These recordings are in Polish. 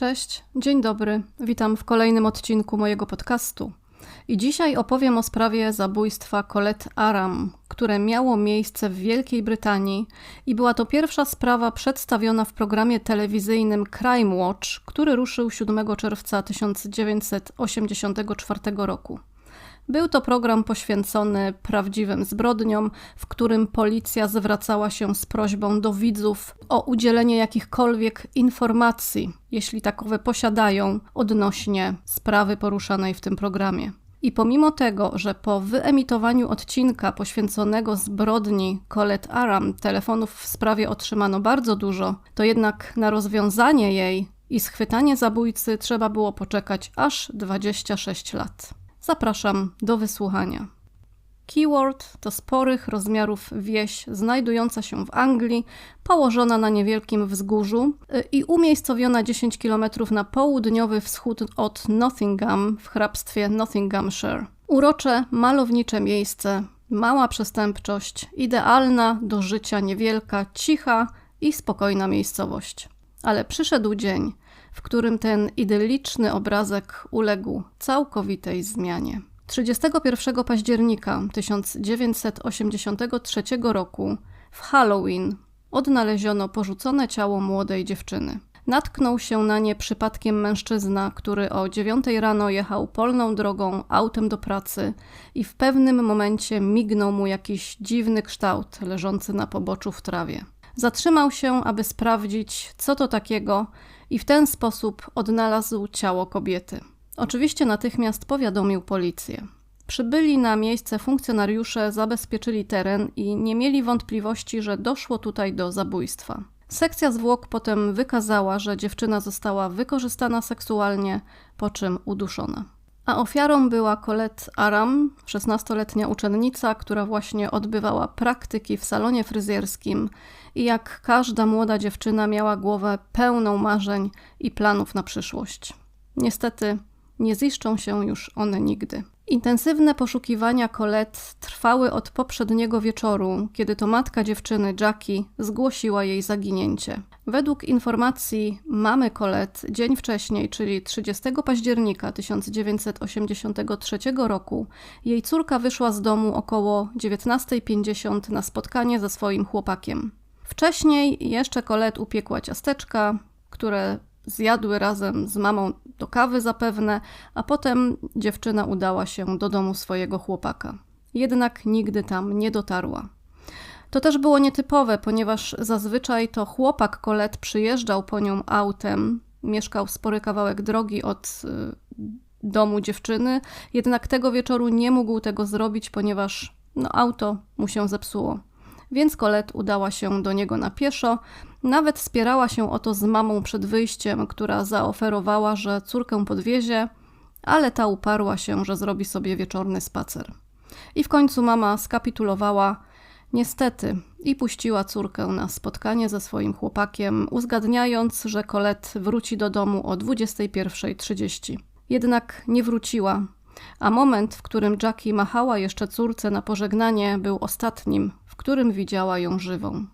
Cześć, dzień dobry. Witam w kolejnym odcinku mojego podcastu. I dzisiaj opowiem o sprawie zabójstwa Colette Aram, które miało miejsce w Wielkiej Brytanii i była to pierwsza sprawa przedstawiona w programie telewizyjnym Crime Watch, który ruszył 7 czerwca 1984 roku. Był to program poświęcony prawdziwym zbrodniom, w którym policja zwracała się z prośbą do widzów o udzielenie jakichkolwiek informacji, jeśli takowe posiadają, odnośnie sprawy poruszanej w tym programie. I pomimo tego, że po wyemitowaniu odcinka poświęconego zbrodni Colette Aram telefonów w sprawie otrzymano bardzo dużo, to jednak na rozwiązanie jej i schwytanie zabójcy trzeba było poczekać aż 26 lat. Zapraszam do wysłuchania. Keyword to sporych rozmiarów wieś znajdująca się w Anglii, położona na niewielkim wzgórzu y, i umiejscowiona 10 km na południowy wschód od Nottingham w hrabstwie Nottinghamshire. Urocze, malownicze miejsce, mała przestępczość, idealna do życia niewielka, cicha i spokojna miejscowość. Ale przyszedł dzień, w którym ten idylliczny obrazek uległ całkowitej zmianie. 31 października 1983 roku w Halloween odnaleziono porzucone ciało młodej dziewczyny. Natknął się na nie przypadkiem mężczyzna, który o 9 rano jechał polną drogą autem do pracy i w pewnym momencie mignął mu jakiś dziwny kształt leżący na poboczu w trawie. Zatrzymał się, aby sprawdzić, co to takiego, i w ten sposób odnalazł ciało kobiety. Oczywiście natychmiast powiadomił policję. Przybyli na miejsce funkcjonariusze zabezpieczyli teren i nie mieli wątpliwości, że doszło tutaj do zabójstwa. Sekcja zwłok potem wykazała, że dziewczyna została wykorzystana seksualnie, po czym uduszona. A ofiarą była Colette Aram, 16-letnia uczennica, która właśnie odbywała praktyki w salonie fryzjerskim i jak każda młoda dziewczyna miała głowę pełną marzeń i planów na przyszłość. Niestety nie ziszczą się już one nigdy. Intensywne poszukiwania Colette trwały od poprzedniego wieczoru, kiedy to matka dziewczyny Jackie zgłosiła jej zaginięcie. Według informacji mamy Colette dzień wcześniej, czyli 30 października 1983 roku, jej córka wyszła z domu około 19.50 na spotkanie ze swoim chłopakiem. Wcześniej jeszcze Colette upiekła ciasteczka, które zjadły razem z mamą do kawy zapewne, a potem dziewczyna udała się do domu swojego chłopaka. Jednak nigdy tam nie dotarła. To też było nietypowe, ponieważ zazwyczaj to chłopak Kolet przyjeżdżał po nią autem, mieszkał spory kawałek drogi od y, domu dziewczyny, jednak tego wieczoru nie mógł tego zrobić, ponieważ no, auto mu się zepsuło więc Colette udała się do niego na pieszo. Nawet spierała się o to z mamą przed wyjściem, która zaoferowała, że córkę podwiezie, ale ta uparła się, że zrobi sobie wieczorny spacer. I w końcu mama skapitulowała, niestety, i puściła córkę na spotkanie ze swoim chłopakiem, uzgadniając, że Colette wróci do domu o 21.30. Jednak nie wróciła, a moment, w którym Jackie machała jeszcze córce na pożegnanie, był ostatnim, którym widziała ją żywą.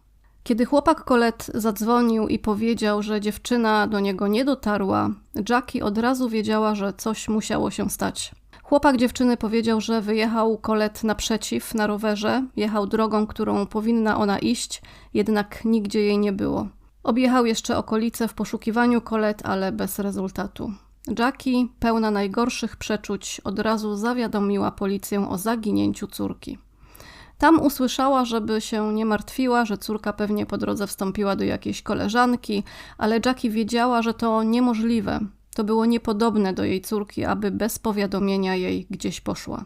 Kiedy chłopak Colette zadzwonił i powiedział, że dziewczyna do niego nie dotarła, Jackie od razu wiedziała, że coś musiało się stać. Chłopak dziewczyny powiedział, że wyjechał Colette naprzeciw na rowerze, jechał drogą, którą powinna ona iść, jednak nigdzie jej nie było. Objechał jeszcze okolice w poszukiwaniu Colette, ale bez rezultatu. Jackie, pełna najgorszych przeczuć, od razu zawiadomiła policję o zaginięciu córki. Tam usłyszała, żeby się nie martwiła, że córka pewnie po drodze wstąpiła do jakiejś koleżanki, ale Jackie wiedziała, że to niemożliwe. To było niepodobne do jej córki, aby bez powiadomienia jej gdzieś poszła.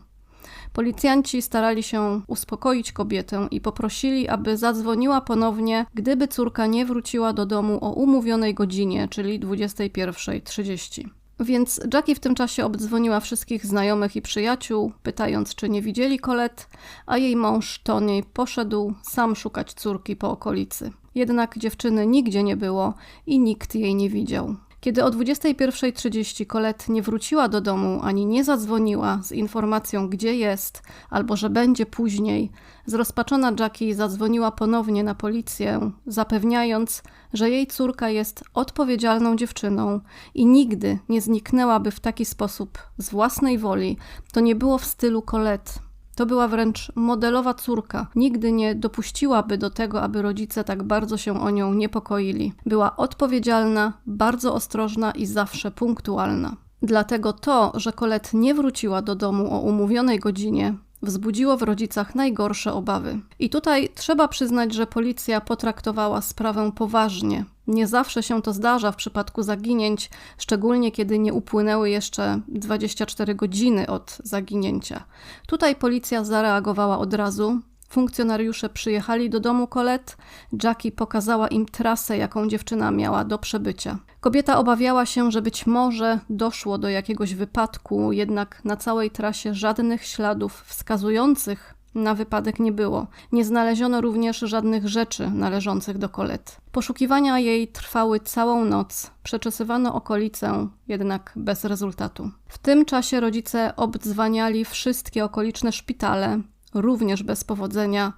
Policjanci starali się uspokoić kobietę i poprosili, aby zadzwoniła ponownie, gdyby córka nie wróciła do domu o umówionej godzinie, czyli 21.30. Więc Jackie w tym czasie obdzwoniła wszystkich znajomych i przyjaciół, pytając, czy nie widzieli Colette, a jej mąż Tony poszedł sam szukać córki po okolicy. Jednak dziewczyny nigdzie nie było i nikt jej nie widział. Kiedy o 21.30 Colette nie wróciła do domu ani nie zadzwoniła z informacją, gdzie jest albo że będzie później, zrozpaczona Jackie zadzwoniła ponownie na policję, zapewniając, że jej córka jest odpowiedzialną dziewczyną i nigdy nie zniknęłaby w taki sposób z własnej woli. To nie było w stylu Colette. To była wręcz modelowa córka. Nigdy nie dopuściłaby do tego, aby rodzice tak bardzo się o nią niepokoili. Była odpowiedzialna, bardzo ostrożna i zawsze punktualna. Dlatego to, że Colette nie wróciła do domu o umówionej godzinie, wzbudziło w rodzicach najgorsze obawy. I tutaj trzeba przyznać, że policja potraktowała sprawę poważnie. Nie zawsze się to zdarza w przypadku zaginięć, szczególnie kiedy nie upłynęły jeszcze 24 godziny od zaginięcia. Tutaj policja zareagowała od razu, Funkcjonariusze przyjechali do domu Colette. Jackie pokazała im trasę, jaką dziewczyna miała do przebycia. Kobieta obawiała się, że być może doszło do jakiegoś wypadku, jednak na całej trasie żadnych śladów wskazujących na wypadek nie było. Nie znaleziono również żadnych rzeczy należących do Colette. Poszukiwania jej trwały całą noc. Przeczesywano okolicę, jednak bez rezultatu. W tym czasie rodzice obdzwaniali wszystkie okoliczne szpitale, również bez powodzenia.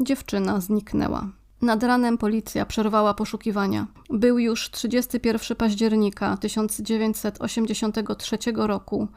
Dziewczyna zniknęła. Nad ranem policja przerwała poszukiwania. Był już 31 października 1983 roku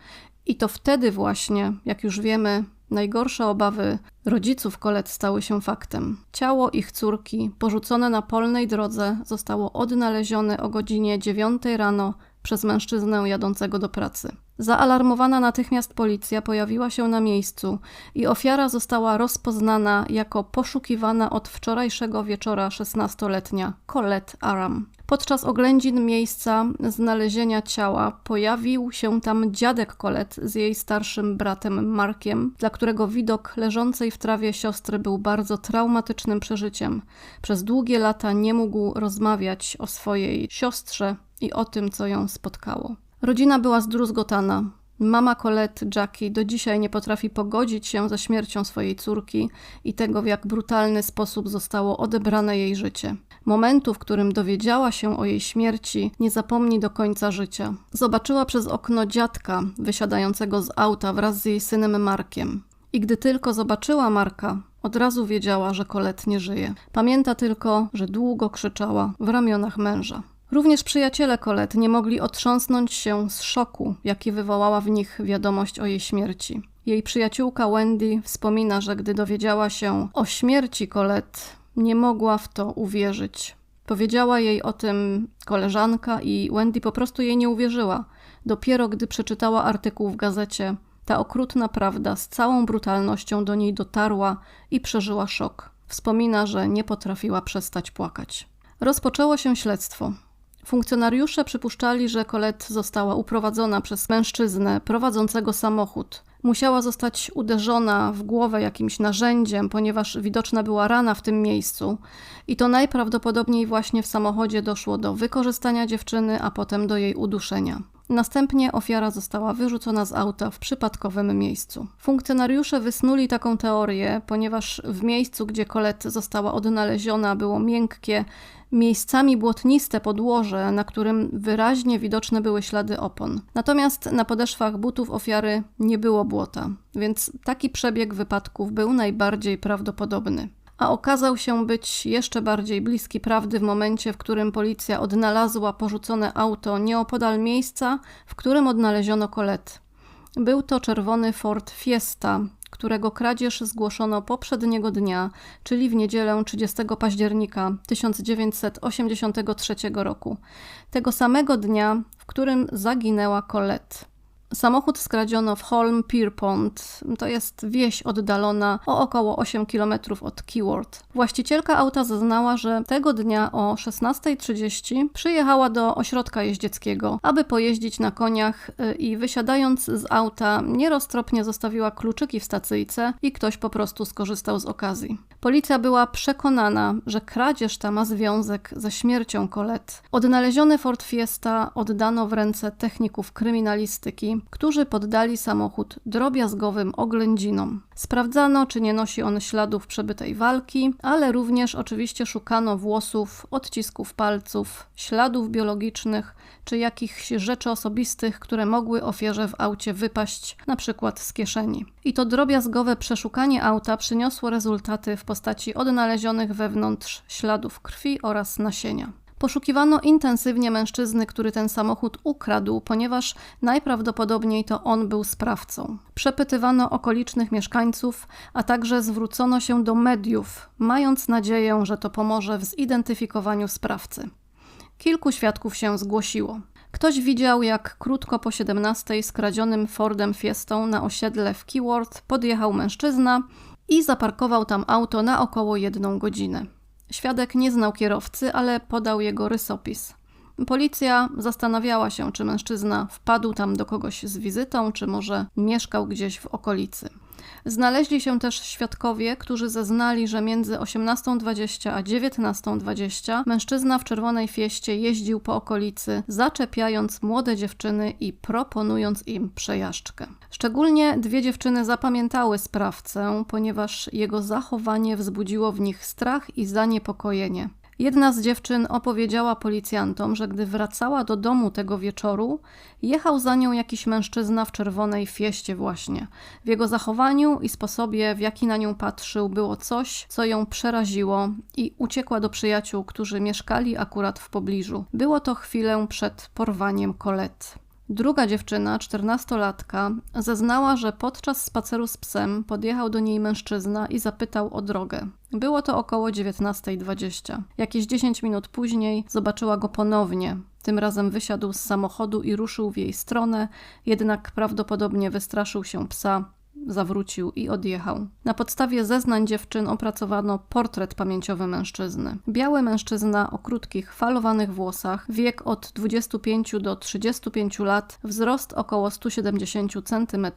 i to wtedy właśnie, jak już wiemy, najgorsze obawy rodziców Kolet stały się faktem. Ciało ich córki, porzucone na polnej drodze, zostało odnalezione o godzinie 9 rano przez mężczyznę jadącego do pracy. Zaalarmowana natychmiast policja pojawiła się na miejscu i ofiara została rozpoznana jako poszukiwana od wczorajszego wieczora 16-letnia Colette Aram. Podczas oględzin miejsca znalezienia ciała pojawił się tam dziadek Colette z jej starszym bratem Markiem, dla którego widok leżącej w trawie siostry był bardzo traumatycznym przeżyciem. Przez długie lata nie mógł rozmawiać o swojej siostrze i o tym, co ją spotkało. Rodzina była zdruzgotana. Mama Colette Jackie do dzisiaj nie potrafi pogodzić się ze śmiercią swojej córki i tego, w jak brutalny sposób zostało odebrane jej życie. Momentu, w którym dowiedziała się o jej śmierci, nie zapomni do końca życia. Zobaczyła przez okno dziadka wysiadającego z auta wraz z jej synem Markiem. I gdy tylko zobaczyła Marka, od razu wiedziała, że Colette nie żyje. Pamięta tylko, że długo krzyczała w ramionach męża. Również przyjaciele Colette nie mogli otrząsnąć się z szoku, jaki wywołała w nich wiadomość o jej śmierci. Jej przyjaciółka Wendy wspomina, że gdy dowiedziała się o śmierci Colette, nie mogła w to uwierzyć. Powiedziała jej o tym koleżanka i Wendy po prostu jej nie uwierzyła. Dopiero gdy przeczytała artykuł w gazecie, ta okrutna prawda z całą brutalnością do niej dotarła i przeżyła szok. Wspomina, że nie potrafiła przestać płakać. Rozpoczęło się śledztwo. Funkcjonariusze przypuszczali, że Colette została uprowadzona przez mężczyznę prowadzącego samochód. Musiała zostać uderzona w głowę jakimś narzędziem, ponieważ widoczna była rana w tym miejscu. I to najprawdopodobniej właśnie w samochodzie doszło do wykorzystania dziewczyny, a potem do jej uduszenia. Następnie ofiara została wyrzucona z auta w przypadkowym miejscu. Funkcjonariusze wysnuli taką teorię, ponieważ w miejscu, gdzie Colette została odnaleziona, było miękkie, miejscami błotniste podłoże, na którym wyraźnie widoczne były ślady opon. Natomiast na podeszwach butów ofiary nie było błota, więc taki przebieg wypadków był najbardziej prawdopodobny a okazał się być jeszcze bardziej bliski prawdy w momencie, w którym policja odnalazła porzucone auto nieopodal miejsca, w którym odnaleziono Colette. Był to czerwony Ford Fiesta, którego kradzież zgłoszono poprzedniego dnia, czyli w niedzielę 30 października 1983 roku. Tego samego dnia, w którym zaginęła Colette. Samochód skradziono w Holm Pierpont. To jest wieś oddalona o około 8 km od Keyword. Właścicielka auta zeznała, że tego dnia o 16.30 przyjechała do ośrodka jeździeckiego, aby pojeździć na koniach y, i wysiadając z auta nieroztropnie zostawiła kluczyki w stacyjce i ktoś po prostu skorzystał z okazji. Policja była przekonana, że kradzież ta ma związek ze śmiercią Colette. Odnaleziony Ford Fiesta oddano w ręce techników kryminalistyki, którzy poddali samochód drobiazgowym oględzinom. Sprawdzano, czy nie nosi on śladów przebytej walki, ale również oczywiście szukano włosów, odcisków palców, śladów biologicznych czy jakichś rzeczy osobistych, które mogły ofierze w aucie wypaść, na przykład z kieszeni. I to drobiazgowe przeszukanie auta przyniosło rezultaty w postaci odnalezionych wewnątrz śladów krwi oraz nasienia. Poszukiwano intensywnie mężczyzny, który ten samochód ukradł, ponieważ najprawdopodobniej to on był sprawcą. Przepytywano okolicznych mieszkańców, a także zwrócono się do mediów, mając nadzieję, że to pomoże w zidentyfikowaniu sprawcy. Kilku świadków się zgłosiło. Ktoś widział, jak krótko po 17 skradzionym Fordem Fiestą na osiedle w Keyword podjechał mężczyzna i zaparkował tam auto na około jedną godzinę. Świadek nie znał kierowcy, ale podał jego rysopis. Policja zastanawiała się, czy mężczyzna wpadł tam do kogoś z wizytą, czy może mieszkał gdzieś w okolicy. Znaleźli się też świadkowie, którzy zeznali, że między 18.20 a 19.20 mężczyzna w czerwonej fieście jeździł po okolicy, zaczepiając młode dziewczyny i proponując im przejażdżkę. Szczególnie dwie dziewczyny zapamiętały sprawcę, ponieważ jego zachowanie wzbudziło w nich strach i zaniepokojenie. Jedna z dziewczyn opowiedziała policjantom, że gdy wracała do domu tego wieczoru, jechał za nią jakiś mężczyzna w czerwonej fieście właśnie. W jego zachowaniu i sposobie, w jaki na nią patrzył, było coś, co ją przeraziło i uciekła do przyjaciół, którzy mieszkali akurat w pobliżu. Było to chwilę przed porwaniem Colette. Druga dziewczyna, czternastolatka, zeznała, że podczas spaceru z psem podjechał do niej mężczyzna i zapytał o drogę. Było to około 19.20. Jakieś 10 minut później zobaczyła go ponownie. Tym razem wysiadł z samochodu i ruszył w jej stronę, jednak prawdopodobnie wystraszył się psa zawrócił i odjechał. Na podstawie zeznań dziewczyn opracowano portret pamięciowy mężczyzny. Biały mężczyzna o krótkich, falowanych włosach, wiek od 25 do 35 lat, wzrost około 170 cm,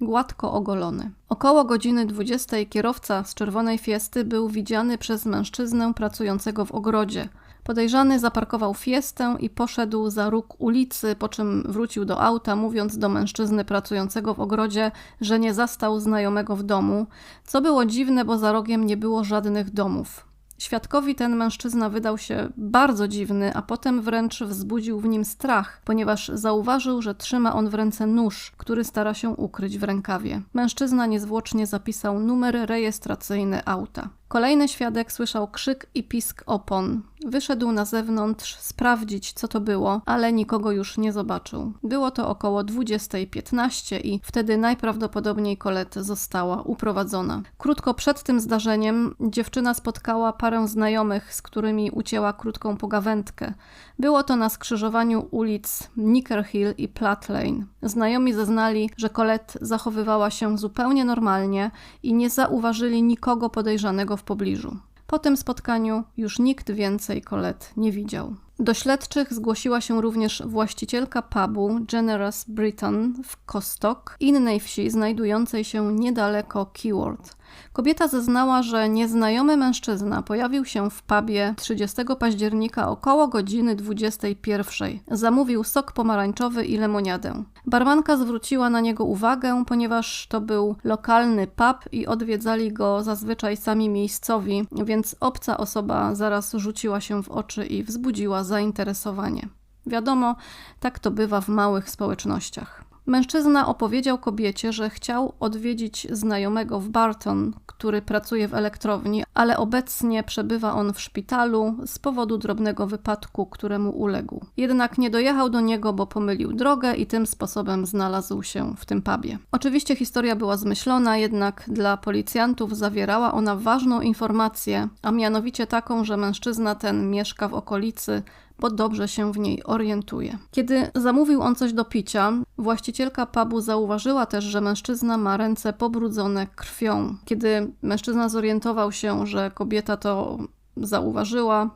gładko ogolony. Około godziny 20 kierowca z czerwonej fiesty był widziany przez mężczyznę pracującego w ogrodzie. Podejrzany zaparkował fiestę i poszedł za róg ulicy, po czym wrócił do auta, mówiąc do mężczyzny pracującego w ogrodzie, że nie zastał znajomego w domu, co było dziwne, bo za rogiem nie było żadnych domów. Świadkowi ten mężczyzna wydał się bardzo dziwny, a potem wręcz wzbudził w nim strach, ponieważ zauważył, że trzyma on w ręce nóż, który stara się ukryć w rękawie. Mężczyzna niezwłocznie zapisał numer rejestracyjny auta. Kolejny świadek słyszał krzyk i pisk opon. Wyszedł na zewnątrz sprawdzić, co to było, ale nikogo już nie zobaczył. Było to około 20.15 i wtedy najprawdopodobniej Colette została uprowadzona. Krótko przed tym zdarzeniem dziewczyna spotkała parę znajomych, z którymi ucięła krótką pogawędkę. Było to na skrzyżowaniu ulic Nicker Hill i Platt Lane. Znajomi zeznali, że Colette zachowywała się zupełnie normalnie i nie zauważyli nikogo podejrzanego w pobliżu. Po tym spotkaniu już nikt więcej Colette nie widział. Do śledczych zgłosiła się również właścicielka pubu Generous Britain w Kostok, innej wsi znajdującej się niedaleko Keyword. Kobieta zeznała, że nieznajomy mężczyzna pojawił się w pubie 30 października około godziny 21. Zamówił sok pomarańczowy i lemoniadę. Barmanka zwróciła na niego uwagę, ponieważ to był lokalny pub i odwiedzali go zazwyczaj sami miejscowi, więc obca osoba zaraz rzuciła się w oczy i wzbudziła zainteresowanie. Wiadomo, tak to bywa w małych społecznościach. Mężczyzna opowiedział kobiecie, że chciał odwiedzić znajomego w Barton, który pracuje w elektrowni, ale obecnie przebywa on w szpitalu z powodu drobnego wypadku, któremu uległ. Jednak nie dojechał do niego, bo pomylił drogę i tym sposobem znalazł się w tym pubie. Oczywiście historia była zmyślona, jednak dla policjantów zawierała ona ważną informację, a mianowicie taką, że mężczyzna ten mieszka w okolicy bo dobrze się w niej orientuje. Kiedy zamówił on coś do picia, właścicielka pubu zauważyła też, że mężczyzna ma ręce pobrudzone krwią. Kiedy mężczyzna zorientował się, że kobieta to zauważyła,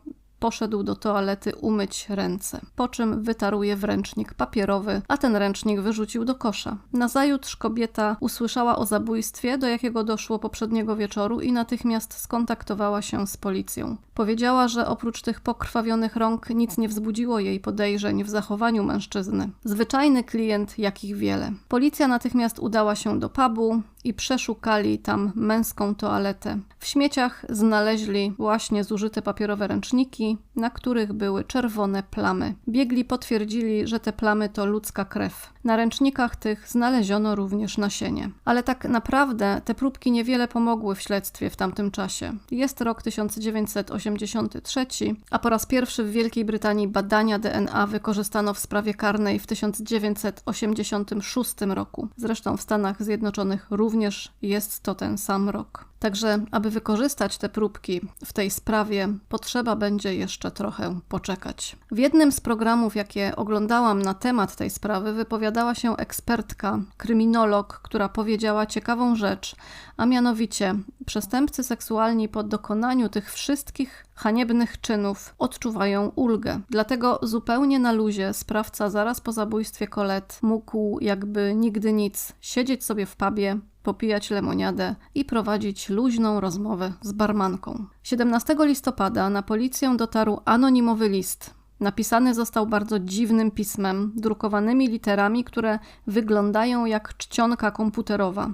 poszedł do toalety umyć ręce, po czym wytarł je w ręcznik papierowy, a ten ręcznik wyrzucił do kosza. Nazajutrz kobieta usłyszała o zabójstwie, do jakiego doszło poprzedniego wieczoru i natychmiast skontaktowała się z policją. Powiedziała, że oprócz tych pokrwawionych rąk nic nie wzbudziło jej podejrzeń w zachowaniu mężczyzny. Zwyczajny klient, jakich wiele. Policja natychmiast udała się do pubu i przeszukali tam męską toaletę. W śmieciach znaleźli właśnie zużyte papierowe ręczniki, na których były czerwone plamy. Biegli potwierdzili, że te plamy to ludzka krew. Na ręcznikach tych znaleziono również nasienie. Ale tak naprawdę te próbki niewiele pomogły w śledztwie w tamtym czasie. Jest rok 1983, a po raz pierwszy w Wielkiej Brytanii badania DNA wykorzystano w sprawie karnej w 1986 roku. Zresztą w Stanach Zjednoczonych również jest to ten sam rok. Także, aby wykorzystać te próbki w tej sprawie, potrzeba będzie jeszcze trochę poczekać. W jednym z programów, jakie oglądałam na temat tej sprawy, wypowiadała się ekspertka, kryminolog, która powiedziała ciekawą rzecz, a mianowicie przestępcy seksualni po dokonaniu tych wszystkich haniebnych czynów odczuwają ulgę. Dlatego zupełnie na luzie sprawca zaraz po zabójstwie Kolet mógł jakby nigdy nic siedzieć sobie w pubie, popijać lemoniadę i prowadzić luźną rozmowę z barmanką. 17 listopada na policję dotarł anonimowy list. Napisany został bardzo dziwnym pismem, drukowanymi literami, które wyglądają jak czcionka komputerowa.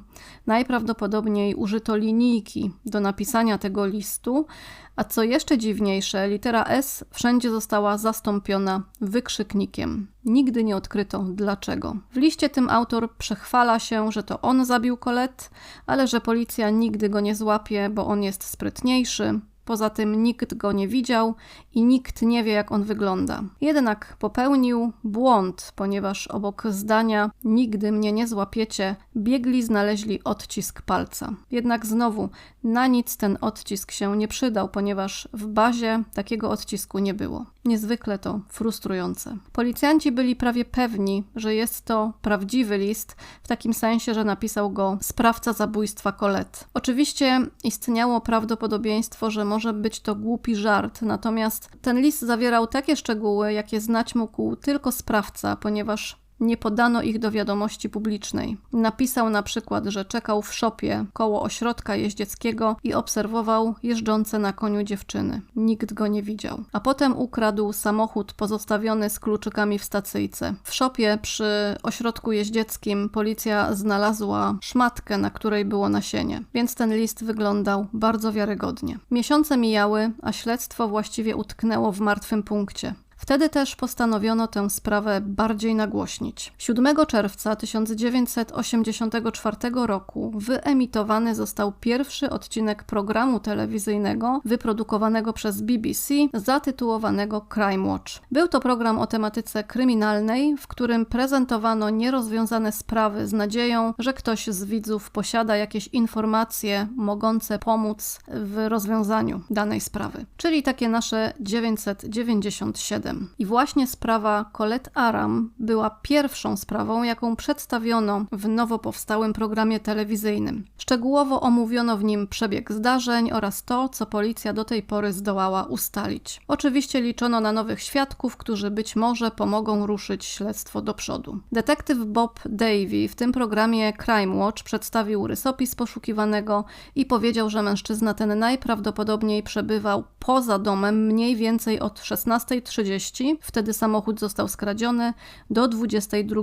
Najprawdopodobniej użyto linijki do napisania tego listu, a co jeszcze dziwniejsze, litera S wszędzie została zastąpiona wykrzyknikiem. Nigdy nie odkryto dlaczego. W liście tym autor przechwala się, że to on zabił Colette, ale że policja nigdy go nie złapie, bo on jest sprytniejszy, Poza tym nikt go nie widział i nikt nie wie, jak on wygląda. Jednak popełnił błąd, ponieważ obok zdania nigdy mnie nie złapiecie, biegli znaleźli odcisk palca. Jednak znowu na nic ten odcisk się nie przydał, ponieważ w bazie takiego odcisku nie było. Niezwykle to frustrujące. Policjanci byli prawie pewni, że jest to prawdziwy list, w takim sensie, że napisał go sprawca zabójstwa Colette. Oczywiście istniało prawdopodobieństwo, że może być to głupi żart, natomiast ten list zawierał takie szczegóły, jakie znać mógł tylko sprawca, ponieważ nie podano ich do wiadomości publicznej. Napisał na przykład, że czekał w szopie koło ośrodka jeździeckiego i obserwował jeżdżące na koniu dziewczyny. Nikt go nie widział. A potem ukradł samochód pozostawiony z kluczykami w stacyjce. W szopie przy ośrodku jeździeckim policja znalazła szmatkę, na której było nasienie, więc ten list wyglądał bardzo wiarygodnie. Miesiące mijały, a śledztwo właściwie utknęło w martwym punkcie. Wtedy też postanowiono tę sprawę bardziej nagłośnić. 7 czerwca 1984 roku wyemitowany został pierwszy odcinek programu telewizyjnego wyprodukowanego przez BBC zatytułowanego Crime Watch. Był to program o tematyce kryminalnej, w którym prezentowano nierozwiązane sprawy z nadzieją, że ktoś z widzów posiada jakieś informacje mogące pomóc w rozwiązaniu danej sprawy. Czyli takie nasze 997. I właśnie sprawa Colette Aram była pierwszą sprawą, jaką przedstawiono w nowo powstałym programie telewizyjnym. Szczegółowo omówiono w nim przebieg zdarzeń oraz to, co policja do tej pory zdołała ustalić. Oczywiście liczono na nowych świadków, którzy być może pomogą ruszyć śledztwo do przodu. Detektyw Bob Davy w tym programie Crime Watch przedstawił rysopis poszukiwanego i powiedział, że mężczyzna ten najprawdopodobniej przebywał poza domem mniej więcej od 16.30 wtedy samochód został skradziony, do 22.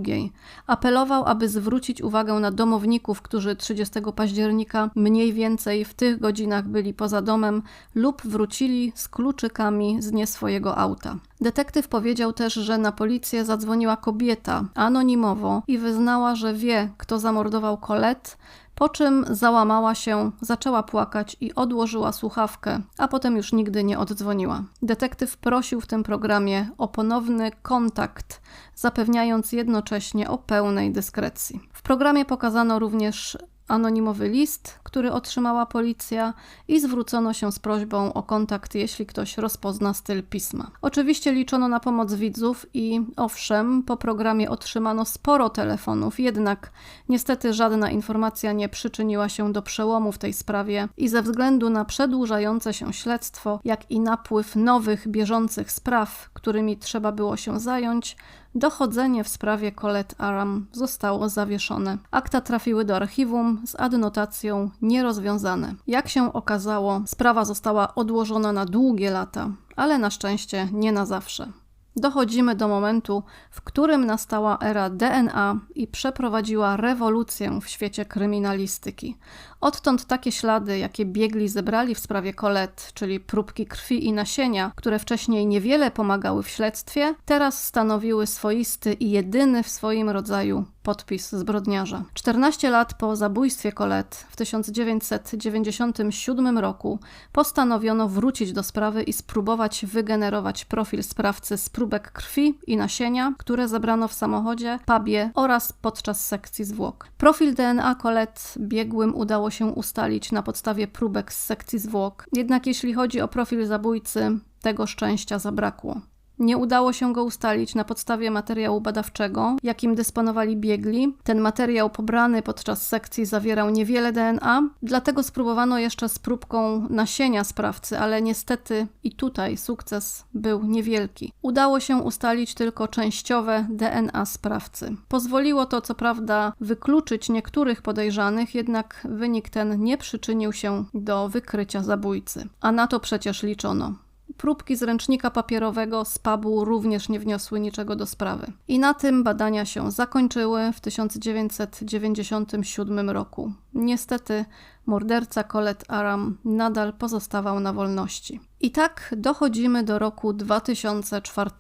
Apelował, aby zwrócić uwagę na domowników, którzy 30 października mniej więcej w tych godzinach byli poza domem lub wrócili z kluczykami z nie swojego auta. Detektyw powiedział też, że na policję zadzwoniła kobieta anonimowo i wyznała, że wie, kto zamordował Colette, po czym załamała się, zaczęła płakać i odłożyła słuchawkę, a potem już nigdy nie oddzwoniła. Detektyw prosił w tym programie o ponowny kontakt, zapewniając jednocześnie o pełnej dyskrecji. W programie pokazano również anonimowy list, który otrzymała policja i zwrócono się z prośbą o kontakt, jeśli ktoś rozpozna styl pisma. Oczywiście liczono na pomoc widzów i owszem, po programie otrzymano sporo telefonów, jednak niestety żadna informacja nie przyczyniła się do przełomu w tej sprawie i ze względu na przedłużające się śledztwo, jak i napływ nowych, bieżących spraw, którymi trzeba było się zająć, dochodzenie w sprawie Colette Aram zostało zawieszone. Akta trafiły do archiwum z adnotacją nierozwiązane. Jak się okazało, sprawa została odłożona na długie lata, ale na szczęście nie na zawsze dochodzimy do momentu, w którym nastała era DNA i przeprowadziła rewolucję w świecie kryminalistyki. Odtąd takie ślady, jakie biegli zebrali w sprawie Colette, czyli próbki krwi i nasienia, które wcześniej niewiele pomagały w śledztwie, teraz stanowiły swoisty i jedyny w swoim rodzaju podpis zbrodniarza. 14 lat po zabójstwie Colette w 1997 roku postanowiono wrócić do sprawy i spróbować wygenerować profil sprawcy z próbek krwi i nasienia, które zebrano w samochodzie, pubie oraz podczas sekcji zwłok. Profil DNA Colette biegłym udało się ustalić na podstawie próbek z sekcji zwłok. Jednak jeśli chodzi o profil zabójcy, tego szczęścia zabrakło. Nie udało się go ustalić na podstawie materiału badawczego, jakim dysponowali biegli. Ten materiał pobrany podczas sekcji zawierał niewiele DNA, dlatego spróbowano jeszcze z próbką nasienia sprawcy, ale niestety i tutaj sukces był niewielki. Udało się ustalić tylko częściowe DNA sprawcy. Pozwoliło to co prawda wykluczyć niektórych podejrzanych, jednak wynik ten nie przyczynił się do wykrycia zabójcy. A na to przecież liczono. Próbki z ręcznika papierowego z pubu również nie wniosły niczego do sprawy. I na tym badania się zakończyły w 1997 roku. Niestety morderca Colette Aram nadal pozostawał na wolności. I tak dochodzimy do roku 2004.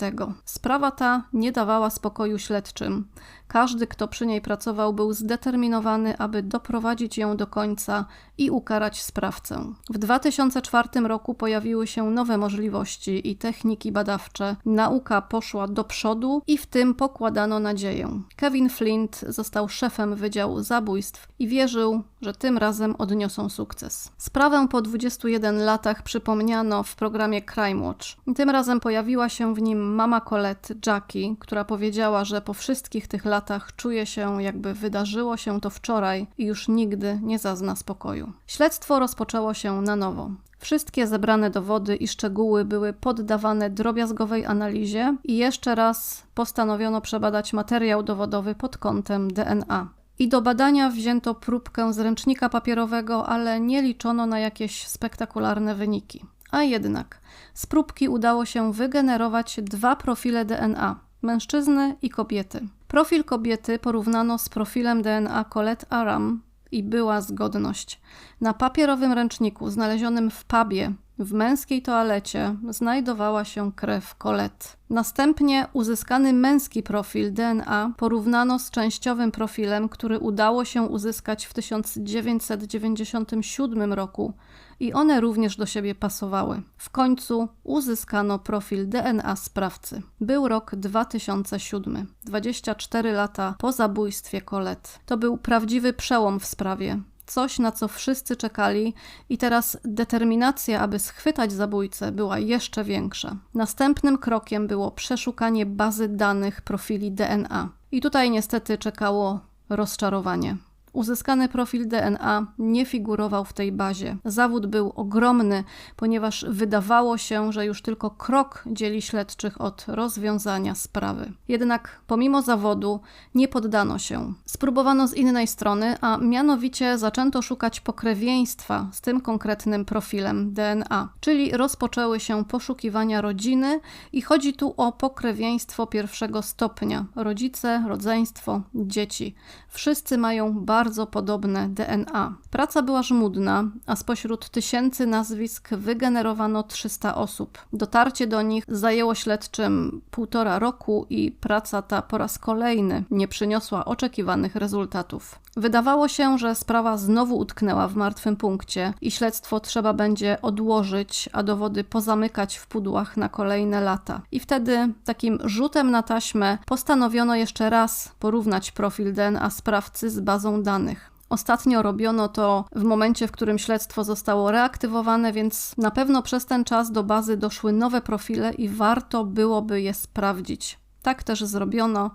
Sprawa ta nie dawała spokoju śledczym. Każdy, kto przy niej pracował, był zdeterminowany, aby doprowadzić ją do końca i ukarać sprawcę. W 2004 roku pojawiły się nowe możliwości i techniki badawcze. Nauka poszła do przodu i w tym pokładano nadzieję. Kevin Flint został szefem Wydziału Zabójstw i wierzył, że tym razem odniosą sukces. Sprawę po 21 latach przypomniano w programie Crime Watch. Tym razem pojawiła się w nim mama Colette, Jackie, która powiedziała, że po wszystkich tych latach czuje się, jakby wydarzyło się to wczoraj i już nigdy nie zazna spokoju. Śledztwo rozpoczęło się na nowo. Wszystkie zebrane dowody i szczegóły były poddawane drobiazgowej analizie i jeszcze raz postanowiono przebadać materiał dowodowy pod kątem DNA. I do badania wzięto próbkę z ręcznika papierowego, ale nie liczono na jakieś spektakularne wyniki. A jednak z próbki udało się wygenerować dwa profile DNA mężczyzny i kobiety. Profil kobiety porównano z profilem DNA Colette Aram i była zgodność. Na papierowym ręczniku znalezionym w pubie w męskiej toalecie znajdowała się krew Colette. Następnie uzyskany męski profil DNA porównano z częściowym profilem, który udało się uzyskać w 1997 roku i one również do siebie pasowały. W końcu uzyskano profil DNA sprawcy. Był rok 2007, 24 lata po zabójstwie Colette. To był prawdziwy przełom w sprawie coś, na co wszyscy czekali, i teraz determinacja, aby schwytać zabójcę, była jeszcze większa. Następnym krokiem było przeszukanie bazy danych profili DNA. I tutaj niestety czekało rozczarowanie. Uzyskany profil DNA nie figurował w tej bazie. Zawód był ogromny, ponieważ wydawało się, że już tylko krok dzieli śledczych od rozwiązania sprawy. Jednak pomimo zawodu nie poddano się. Spróbowano z innej strony, a mianowicie zaczęto szukać pokrewieństwa z tym konkretnym profilem DNA, czyli rozpoczęły się poszukiwania rodziny i chodzi tu o pokrewieństwo pierwszego stopnia rodzice, rodzeństwo, dzieci. Wszyscy mają bardzo bardzo podobne DNA. Praca była żmudna, a spośród tysięcy nazwisk wygenerowano 300 osób. Dotarcie do nich zajęło śledczym półtora roku i praca ta po raz kolejny nie przyniosła oczekiwanych rezultatów. Wydawało się, że sprawa znowu utknęła w martwym punkcie i śledztwo trzeba będzie odłożyć, a dowody pozamykać w pudłach na kolejne lata. I wtedy takim rzutem na taśmę postanowiono jeszcze raz porównać profil DNA sprawcy z bazą danych. Ostatnio robiono to w momencie, w którym śledztwo zostało reaktywowane, więc na pewno przez ten czas do bazy doszły nowe profile i warto byłoby je sprawdzić. Tak też zrobiono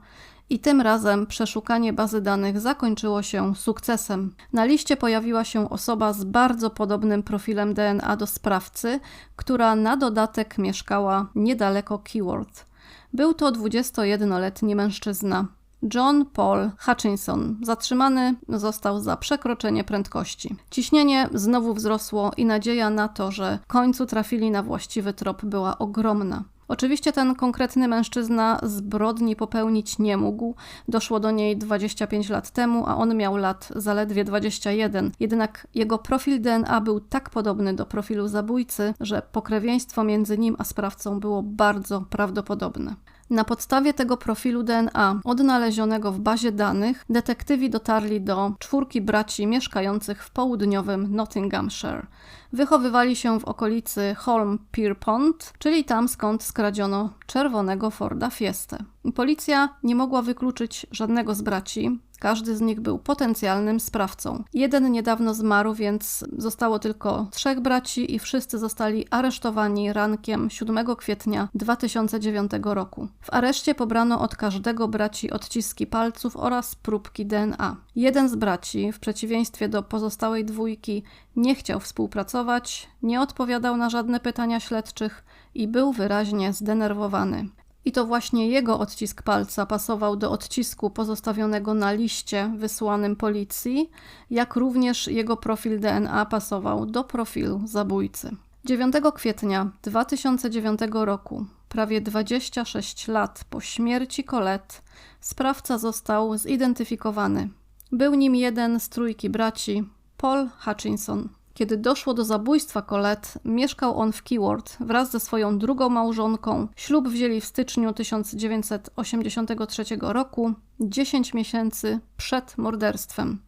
i tym razem przeszukanie bazy danych zakończyło się sukcesem. Na liście pojawiła się osoba z bardzo podobnym profilem DNA do sprawcy, która na dodatek mieszkała niedaleko Keyword. Był to 21-letni mężczyzna. John Paul Hutchinson zatrzymany został za przekroczenie prędkości. Ciśnienie znowu wzrosło i nadzieja na to, że w końcu trafili na właściwy trop była ogromna. Oczywiście ten konkretny mężczyzna zbrodni popełnić nie mógł. Doszło do niej 25 lat temu, a on miał lat zaledwie 21. Jednak jego profil DNA był tak podobny do profilu zabójcy, że pokrewieństwo między nim a sprawcą było bardzo prawdopodobne. Na podstawie tego profilu DNA odnalezionego w bazie danych, detektywi dotarli do czwórki braci mieszkających w południowym Nottinghamshire. Wychowywali się w okolicy Holm Pierpont, czyli tam skąd skradziono czerwonego Forda Fiestę. Policja nie mogła wykluczyć żadnego z braci, każdy z nich był potencjalnym sprawcą. Jeden niedawno zmarł, więc zostało tylko trzech braci i wszyscy zostali aresztowani rankiem 7 kwietnia 2009 roku. W areszcie pobrano od każdego braci odciski palców oraz próbki DNA. Jeden z braci, w przeciwieństwie do pozostałej dwójki, nie chciał współpracować, nie odpowiadał na żadne pytania śledczych i był wyraźnie zdenerwowany. I to właśnie jego odcisk palca pasował do odcisku pozostawionego na liście wysłanym policji, jak również jego profil DNA pasował do profilu zabójcy. 9 kwietnia 2009 roku, prawie 26 lat po śmierci Colette, sprawca został zidentyfikowany. Był nim jeden z trójki braci, Paul Hutchinson. Kiedy doszło do zabójstwa Colette, mieszkał on w Keyword wraz ze swoją drugą małżonką. Ślub wzięli w styczniu 1983 roku, 10 miesięcy przed morderstwem.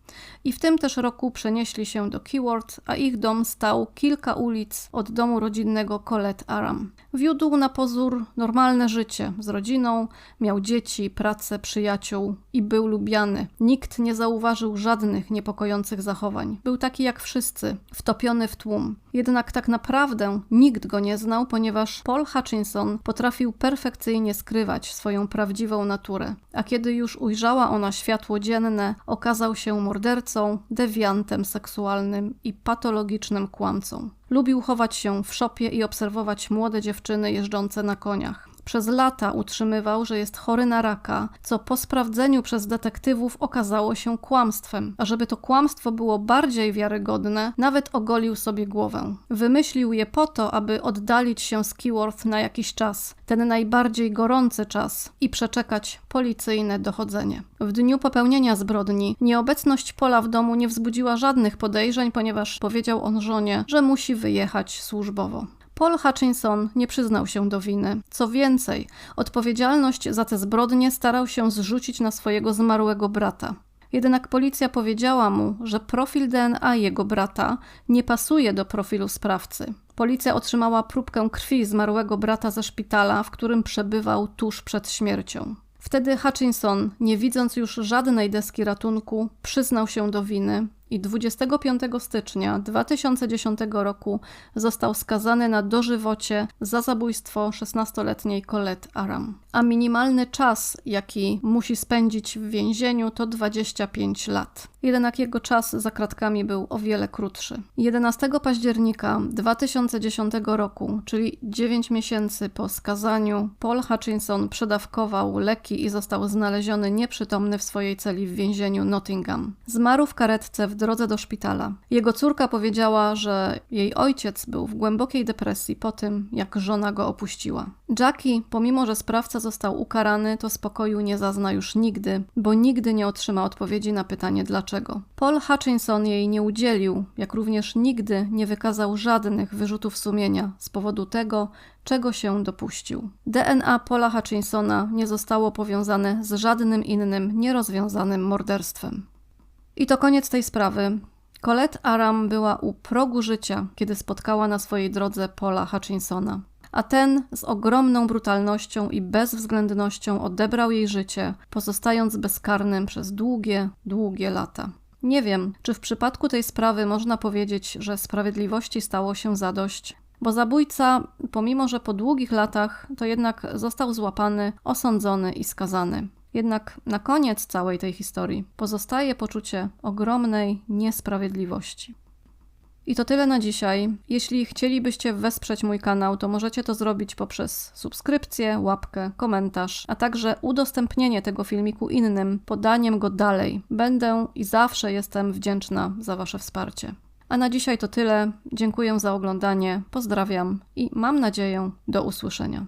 I w tym też roku przenieśli się do Keyword, a ich dom stał kilka ulic od domu rodzinnego Colette Aram. Wiódł na pozór normalne życie z rodziną, miał dzieci, pracę, przyjaciół i był lubiany. Nikt nie zauważył żadnych niepokojących zachowań. Był taki jak wszyscy, wtopiony w tłum. Jednak tak naprawdę nikt go nie znał, ponieważ Paul Hutchinson potrafił perfekcyjnie skrywać swoją prawdziwą naturę. A kiedy już ujrzała ona światło dzienne, okazał się mordercą, dewiantem seksualnym i patologicznym kłamcą. Lubił chować się w szopie i obserwować młode dziewczyny jeżdżące na koniach. Przez lata utrzymywał, że jest chory na raka, co po sprawdzeniu przez detektywów okazało się kłamstwem. A żeby to kłamstwo było bardziej wiarygodne, nawet ogolił sobie głowę. Wymyślił je po to, aby oddalić się z Keyworth na jakiś czas, ten najbardziej gorący czas, i przeczekać policyjne dochodzenie. W dniu popełnienia zbrodni nieobecność Pola w domu nie wzbudziła żadnych podejrzeń, ponieważ powiedział on żonie, że musi wyjechać służbowo. Paul Hutchinson nie przyznał się do winy. Co więcej, odpowiedzialność za te zbrodnie starał się zrzucić na swojego zmarłego brata. Jednak policja powiedziała mu, że profil DNA jego brata nie pasuje do profilu sprawcy. Policja otrzymała próbkę krwi zmarłego brata ze szpitala, w którym przebywał tuż przed śmiercią. Wtedy Hutchinson, nie widząc już żadnej deski ratunku, przyznał się do winy i 25 stycznia 2010 roku został skazany na dożywocie za zabójstwo 16-letniej Colette Aram. A minimalny czas, jaki musi spędzić w więzieniu, to 25 lat. Jednak jego czas za kratkami był o wiele krótszy. 11 października 2010 roku, czyli 9 miesięcy po skazaniu, Paul Hutchinson przedawkował leki i został znaleziony nieprzytomny w swojej celi w więzieniu Nottingham. Zmarł w karetce w drodze do szpitala. Jego córka powiedziała, że jej ojciec był w głębokiej depresji po tym, jak żona go opuściła. Jackie, pomimo że sprawca został ukarany, to spokoju nie zazna już nigdy, bo nigdy nie otrzyma odpowiedzi na pytanie dlaczego. Paul Hutchinson jej nie udzielił, jak również nigdy nie wykazał żadnych wyrzutów sumienia z powodu tego, czego się dopuścił. DNA Paula Hutchinsona nie zostało powiązane z żadnym innym nierozwiązanym morderstwem. I to koniec tej sprawy. Colette Aram była u progu życia, kiedy spotkała na swojej drodze Paula Hutchinsona. A ten z ogromną brutalnością i bezwzględnością odebrał jej życie, pozostając bezkarnym przez długie, długie lata. Nie wiem, czy w przypadku tej sprawy można powiedzieć, że sprawiedliwości stało się zadość, bo zabójca, pomimo że po długich latach, to jednak został złapany, osądzony i skazany. Jednak na koniec całej tej historii pozostaje poczucie ogromnej niesprawiedliwości. I to tyle na dzisiaj. Jeśli chcielibyście wesprzeć mój kanał, to możecie to zrobić poprzez subskrypcję, łapkę, komentarz, a także udostępnienie tego filmiku innym, podaniem go dalej. Będę i zawsze jestem wdzięczna za Wasze wsparcie. A na dzisiaj to tyle. Dziękuję za oglądanie, pozdrawiam i mam nadzieję do usłyszenia.